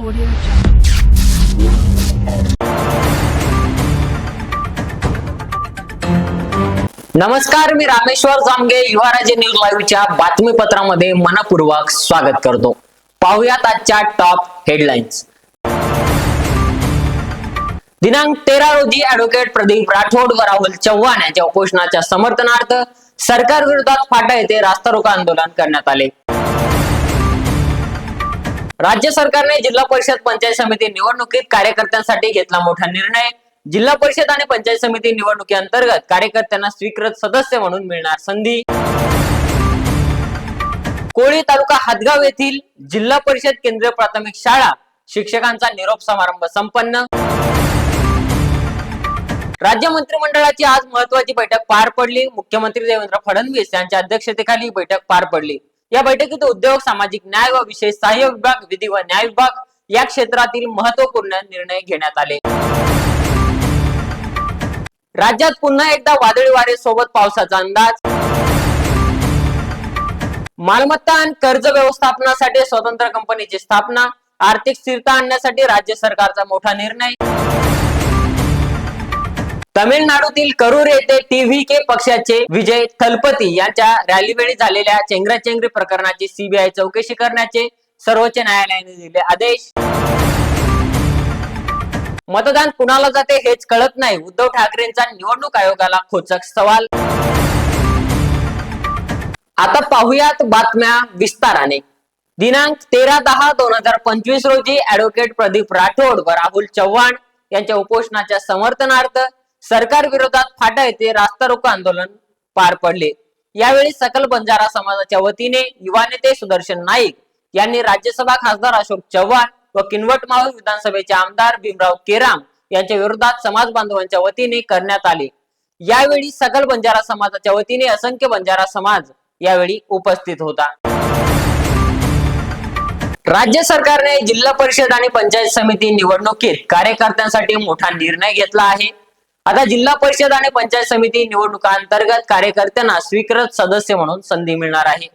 Audio नमस्कार मी Rameshwar Jamge युवाराजे news लाईव्हच्या बातमीपत्रामध्ये मनपूर्वक स्वागत करतो. पाहुयात आजच्या टॉप हेडलाईन्स दिनांक तेरा रोजी ऍडव्होकेट प्रदीप राठोड व राहुल चव्हाण यांच्या उपोषणाच्या समर्थनार्थ सरकार विरोधात फाटा येथे रास्ता रोको आंदोलन करण्यात आले. राज्य सरकारने जिल्हा परिषद पंचायत समिती निवडणुकीत कार्यकर्त्यांसाठी घेतला मोठा निर्णय. जिल्हा परिषद आणि पंचायत समिती निवडणुकीअंतर्गत कार्यकर्त्यांना स्वीकृत सदस्य म्हणून मिळणार संधी. कोळी तालुका हातगाव येथील जिल्हा परिषद केंद्रीय प्राथमिक शाळा शिक्षकांचा निरोप समारंभ संपन्न. राज्य मंत्रिमंडळाची आज महत्वाची बैठक पार पडली. मुख्यमंत्री देवेंद्र फडणवीस यांच्या अध्यक्षतेखाली बैठक पार पडली. या बैठकीत उद्योग सामाजिक न्याय व विशेष सहाय्य विभाग विधी व न्याय विभाग या क्षेत्रातील महत्त्वपूर्ण निर्णय घेण्यात आले. राज्यात पुन्हा एकदा वादळी वारे सोबत पावसाचा अंदाज. मालमत्ता आणि कर्ज व्यवस्थापनासाठी स्वतंत्र कंपनीची स्थापना आर्थिक स्थिरता आणण्यासाठी राज्य सरकारचा मोठा निर्णय. तमिळनाडूतील करूर येथे टीव्ही के पक्षाचे विजय थलपती यांच्या रॅलीवेळी झालेल्या चेंगराचेंगरी प्रकरणाची सीबीआय चौकशी करण्याचे सर्वोच्च न्यायालयाने दिले आदेश. मतदान कुणाला जाते हेच कळत नाही. उद्धव ठाकरेंचा निवडणूक आयोगाला खोचक सवाल. आता पाहुयात बातम्या विस्ताराने. दिनांक तेरा दहा दोन हजार पंचवीस रोजी ऍडव्होकेट प्रदीप राठोड व राहुल चव्हाण यांच्या उपोषणाच्या समर्थनार्थ सरकार विरोधात फाटा येथे रास्ता रोको आंदोलन पार पडले. यावेळी सकल बंजारा समाजाच्या वतीने युवा नेते सुदर्शन नाईक यांनी राज्यसभा खासदार अशोक चव्हाण व किनवट मावळ विधानसभेचे आमदार भीमराव केराम यांच्या विरोधात समाज बांधवांच्या वतीने करण्यात आले. यावेळी सकल बंजारा समाजाच्या वतीने असंख्य बंजारा समाज यावेळी उपस्थित होता. राज्य सरकारने जिल्हा परिषद आणि पंचायत समिती निवडणुकीत कार्यकर्त्यांसाठी मोठा निर्णय घेतला आहे. आता जिल्हा परिषद आणि पंचायत समिती निवडणुकांतर्गत कार्यकर्त्यांना स्वीकृत सदस्य म्हणून संधी मिळणार आहे.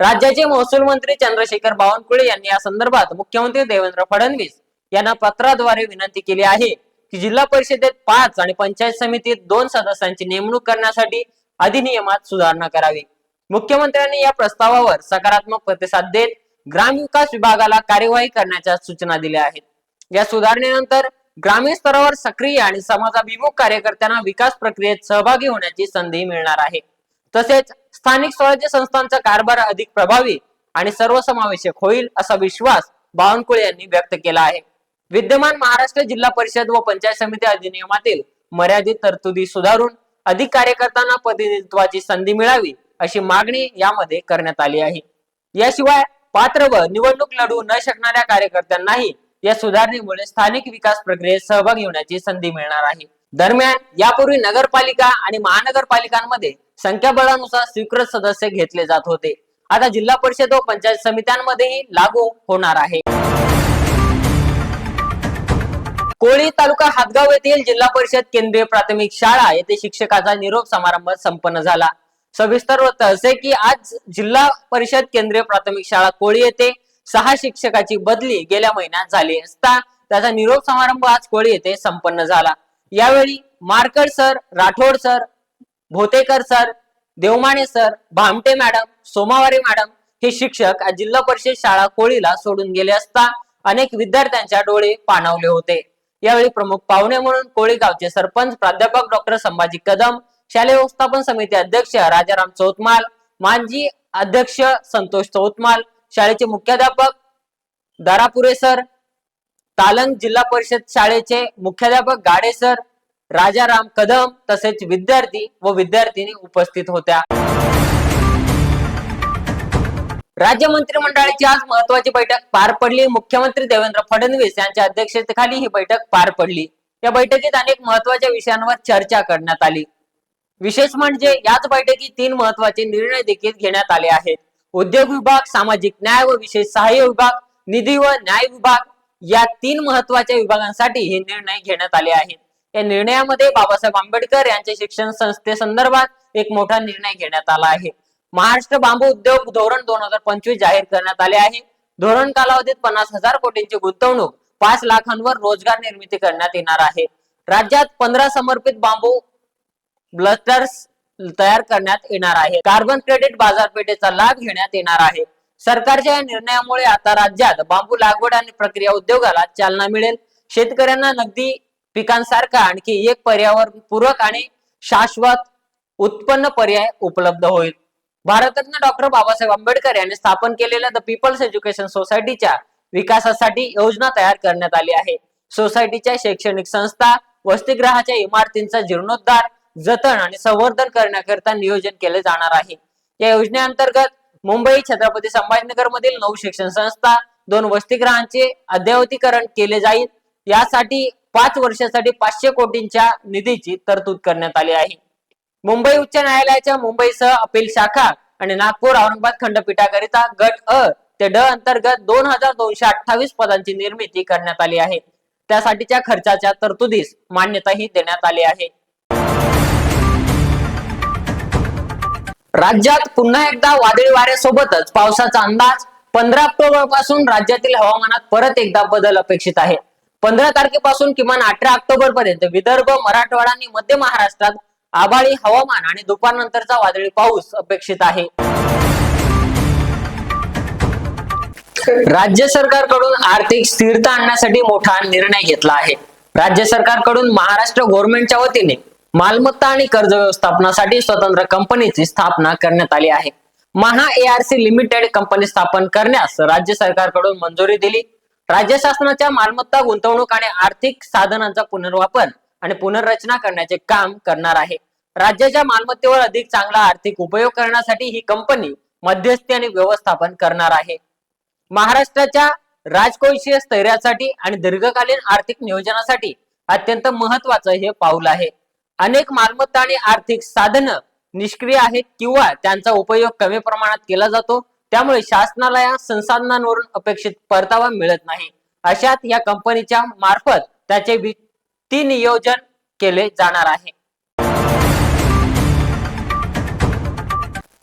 राज्याचे महसूल मंत्री चंद्रशेखर बावनकुळे यांनी या संदर्भात मुख्यमंत्री देवेंद्र फडणवीस यांना पत्राद्वारे विनंती केली आहे की जिल्हा परिषदेत पाच आणि पंचायत समितीत दोन सदस्यांची नेमणूक करण्यासाठी अधिनियमात सुधारणा करावी. मुख्यमंत्र्यांनी या प्रस्तावावर सकारात्मक प्रतिसाद देत ग्रामविकास विभागाला कार्यवाही करण्याच्या सूचना दिल्या आहेत. या सुधारणेनंतर ग्रामीण स्तरावर सक्रिय आणि समाजाभिमुख कार्यकर्त्यांना विकास प्रक्रियेत सहभागी होण्याची संधी मिळणार आहे. तसेच स्थानिक स्वराज्य संस्थांचा कारभार अधिक प्रभावी आणि सर्वसमावेशक होईल असा विश्वास बावनकुळे यांनी व्यक्त केला आहे. विद्यमान महाराष्ट्र जिल्हा परिषद व पंचायत समिती अधिनियमातील मर्यादित तरतुदी सुधारून अधिक कार्यकर्त्यांना प्रतिनिधित्वाची संधी मिळावी अशी मागणी यामध्ये करण्यात आली आहे. याशिवाय पात्र व निवडणूक लढवू न शकणाऱ्या कार्यकर्त्यांनाही या सुधारणेमुळे स्थानिक विकास प्रक्रियेत सहभागी होण्याची संधी मिळणार आहे. दरम्यान यापूर्वी नगरपालिका आणि महानगरपालिकांमध्ये संख्याबळानुसार स्वीकृत सदस्य घेतले जात होते. आता जिल्हा परिषद व पंचायत समित्यांमध्येही लागू होणार आहे. कोळी तालुका हातगाव येथील जिल्हा परिषद केंद्रीय प्राथमिक शाळा येथे शिक्षकाचा निरोप समारंभ संपन्न झाला. सविस्तर वृत्त असे की आज जिल्हा परिषद केंद्रीय प्राथमिक शाळा कोळी येथे सहा शिक्षकाची बदली गेल्या महिन्यात झाली असता त्याचा निरोप समारंभ आज कोळी येथे संपन्न झाला. यावेळी Markad sir Rathod sir Bhotekar sir Devmane sir Bhamte madam Somawari madam हे शिक्षक आज जिल्हा परिषद शाळा कोळीला सोडून गेले असता अनेक विद्यार्थ्यांच्या डोळे पाणावले होते. यावेळी प्रमुख पाहुणे म्हणून कोळी गावचे सरपंच प्राध्यापक डॉक्टर संभाजी कदम शालेय व्यवस्थापन समिती अध्यक्ष राजाराम चौतमाल माजी अध्यक्ष संतोष चौतमाल शाळेचे मुख्याध्यापक दारापुरे सर तालंग जिल्हा परिषद शाळेचे मुख्याध्यापक गाडे सर राजाराम कदम तसेच विद्यार्थी व विद्यार्थिनी उपस्थित होत्या. राज्य मंत्रिमंडळाची आज महत्वाची बैठक पार पडली. मुख्यमंत्री देवेंद्र फडणवीस यांच्या अध्यक्षतेखाली ही बैठक पार पडली. या बैठकीत अनेक महत्त्वाच्या विषयांवर चर्चा करण्यात आली. विशेष म्हणजे याच बैठकीत तीन महत्त्वाचे निर्णय देखील घेण्यात आले आहेत. उद्योग विभाग सामाजिक न्याय व विशेष सहाय्य विभाग निधी व न्याय विभाग या तीन महत्त्वाच्या विभागांसाठी हे निर्णय घेण्यात आले आहेत. या निर्णयामध्ये बाबासाहेब आंबेडकर यांच्या शिक्षण संस्थेसंदर्भात एक मोठा निर्णय घेण्यात आला आहे. महाराष्ट्र बांबू उद्योग धोरण दोन हजार पंचवीस जाहीर करण्यात आले आहे. धोरण कालावधीत पन्नास हजार कोटींची गुंतवणूक पाच लाखांवर रोजगार निर्मिती करण्यात येणार आहे. राज्यात पंधरा समर्पित बांबू ब्लस्टर्स तयार करण्यात येणार आहे. कार्बन क्रेडिट बाजारपेठेचा लाभ घेण्यात येणार आहे. सरकारच्या या निर्णयामुळे आता राज्यात बांबू लागवड आणि प्रक्रिया उद्योगाला चालना मिळेल. शेतकऱ्यांना नगदी पिकांसारखा आणखी एक पर्यावरण पूरक आणि शाश्वत उत्पन्न पर्याय उपलब्ध होईल. भारतरत्न डॉक्टर बाबासाहेब आंबेडकर यांनी स्थापन केलेल्या द पीपल्स एज्युकेशन सोसायटीच्या विकासासाठी योजना तयार करण्यात आली आहे. सोसायटीच्या शैक्षणिक संस्था वसतिगृहाच्या इमारतींचा जीर्णोद्धार जतन आणि संवर्धन करण्याकरिता नियोजन केले जाणार आहे. या योजनेअंतर्गत मुंबई छत्रपती संभाजीनगर मधील नऊ शिक्षण संस्था दोन वसतिगृहांचे अद्ययावतीकरण केले जाईल. यासाठी पाच वर्षासाठी पाचशे कोटींच्या निधीची तरतूद करण्यात आली आहे. मुंबई उच्च न्यायालयाच्या मुंबईसह अपील शाखा आणि नागपूर औरंगाबाद खंडपीठाकरिता गट अ ते ड अंतर्गत दोन हजार दोनशे अठ्ठावीस पदांची निर्मिती करण्यात आली आहे. त्यासाठीच्या खर्चाच्या तरतुदीस मान्यताही देण्यात आली आहे. राज्यात पुन्हा एकदा वादळी वाऱ्यासोबतच पावसाचा अंदाज पंधरा ऑक्टोबरपासून राज्यातील हवामानात परत एकदा बदल अपेक्षित आहे. पंधरा तारखेपासून किमान अठरा ऑक्टोबर पर्यंत विदर्भ मराठवाडा आणि मध्य महाराष्ट्रात आभाळी हवामान आणि दुपारनंतरचा वादळी पाऊस अपेक्षित आहे. राज्य सरकारकडून आर्थिक स्थिरता आणण्यासाठी मोठा निर्णय घेतला आहे. राज्य सरकारकडून महाराष्ट्र गव्हर्नमेंटच्या वतीने मालमत्ता आणि कर्ज व्यवस्थापनासाठी स्वतंत्र कंपनीची स्थापना करण्यात आली आहे. महा एआरसी लिमिटेड कंपनी स्थापन करण्यास राज्य सरकारकडून मंजुरी दिली. राज्य शासनाच्या मालमत्ता गुंतवणूक आणि आर्थिक साधनांचा पुनर्वापर आणि पुनर्रचना करण्याचे काम करणार आहे. राज्याच्या मालमत्तेवर अधिक चांगला आर्थिक उपयोग करण्यासाठी ही कंपनी मध्यस्थी आणि व्यवस्थापन करणार आहे. महाराष्ट्राच्या राजकोषीय स्थैर्यासाठी आणि दीर्घकालीन आर्थिक नियोजनासाठी अत्यंत महत्वाचं हे पाऊल आहे. अनेक मालमत्ता आणि आर्थिक साधनं निष्क्रिय आहेत किंवा त्यांचा उपयोग कमी प्रमाणात केला जातो. त्यामुळे शासनाला या संसाधनांवरून अपेक्षित परतावा मिळत नाही. अशात या कंपनीच्या मार्फत त्याचे वित्ती नियोजन केले जाणार आहे.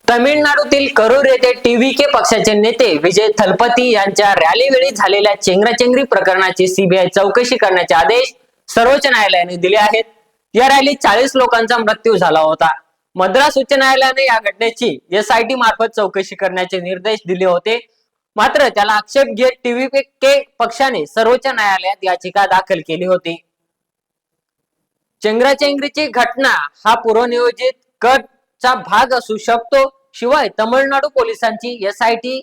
तमिळनाडूतील करूर येथे टीव्हीके पक्षाचे नेते विजय थलपती यांच्या रॅलीवेळी झालेल्या चेंगराचेंगरी प्रकरणाची सीबीआय चौकशी करण्याचे आदेश सर्वोच्च न्यायालयाने दिले आहेत. या रॅलीत चाळीस लोकांचा मृत्यू झाला होता. मद्रास उच्च न्यायालयाने या घटनेची एसआयटी मार्फत चौकशी करण्याचे निर्देश दिले होते. मात्र त्याला आक्षेप घेत टीव्हीके पक्षाने सर्वोच्च न्यायालयात याचिका दाखल केली होती. चेंगराचेंगरीची घटना हा पूर्वनियोजित कटचा भाग असू शकतो. शिवाय तमिळनाडू पोलिसांची एसआयटी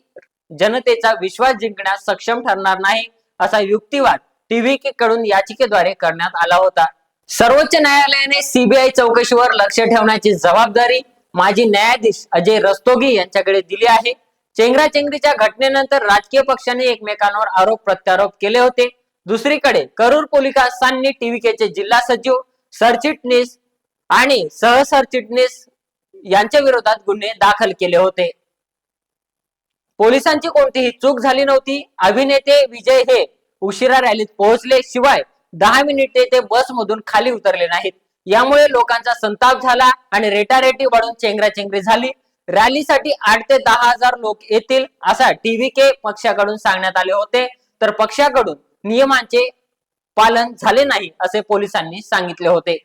जनतेचा विश्वास जिंकण्यास सक्षम ठरणार नाही असा युक्तिवाद टीव्ही कडून याचिकेद्वारे करण्यात आला होता. सर्वोच्च न्यायालयाने सीबीआय चौकशीवर लक्ष ठेवण्याची जबाबदारी माजी न्यायाधीश अजय रस्तोगी यांच्याकडे दिली आहे. चेंगराचेंगरीच्या घटनेनंतर राजकीय पक्षांनी एकमेकांवर आरोप प्रत्यारोप केले होते. दुसरीकडे करूर पोलिसांनी टीव्हीकेचे जिल्हा सचिव सरचिटणीस आणि सहसरचिटणीस यांच्या विरोधात गुन्हे दाखल केले होते. पोलिसांची कोणतीही चूक झाली नव्हती. अभिनेते विजय हे उशिरा रॅलीत पोहोचले. शिवाय दहा मिनिटे ते बसमधून खाली उतरले नाहीत. यामुळे लोकांचा संताप झाला आणि रेटारेटी वाढून चेंगराचेंगरी झाली. रॅलीसाठी आठ ते दहा हजार लोक येतील असा टीव्ही के पक्षाकडून सांगण्यात आले होते. तर पक्षाकडून नियमांचे पालन झाले नाही असे पोलिसांनी सांगितले होते.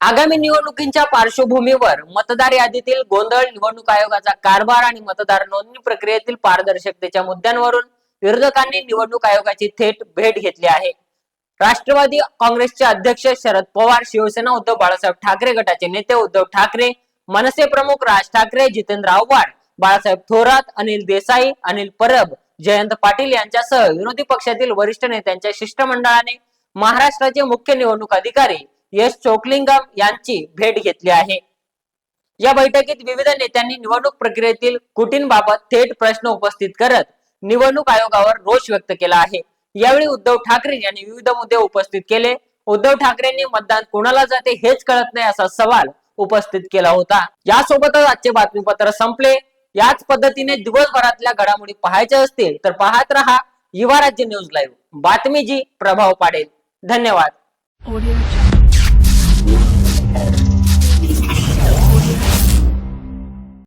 आगामी निवडणुकींच्या पार्श्वभूमीवर मतदार यादीतील गोंधळ निवडणूक आयोगाचा कारभार आणि मतदार नोंदणी प्रक्रियेतील पारदर्शकतेच्या मुद्द्यांवरून विरोधकांनी निवडणूक आयोगाची थेट भेट घेतली आहे. राष्ट्रवादी काँग्रेसचे अध्यक्ष शरद पवार शिवसेना उद्धव बाळासाहेब ठाकरे गटाचे नेते उद्धव ठाकरे मनसे प्रमुख राज ठाकरे जितेंद्र आव्हाड बाळासाहेब थोरात अनिल देसाई अनिल परब जयंत पाटील यांच्यासह विरोधी पक्षातील वरिष्ठ नेत्यांच्या शिष्टमंडळाने महाराष्ट्राचे मुख्य निवडणूक अधिकारी यश चोकलिंगम यांची भेट घेतली आहे. या बैठकीत विविध नेत्यांनी निवडणूक प्रक्रियेतील कुटींबाबत थेट प्रश्न उपस्थित करत निवडणूक आयोगावर रोष व्यक्त केला आहे. यावेळी उद्धव ठाकरे यांनी विविध मुद्दे उपस्थित केले. उद्धव ठाकरेंनी मतदान कोणाला जाते हेच कळत नाही असा सवाल उपस्थित केला होता. यासोबतच आजचे बातमीपत्र संपले. याच पद्धतीने दिवसभरातल्या घडामोडी पाहायच्या असतील तर पाहत रहा युवा राज्य न्यूज लाईव्ह. बातमी जी प्रभाव पाडेल. धन्यवाद.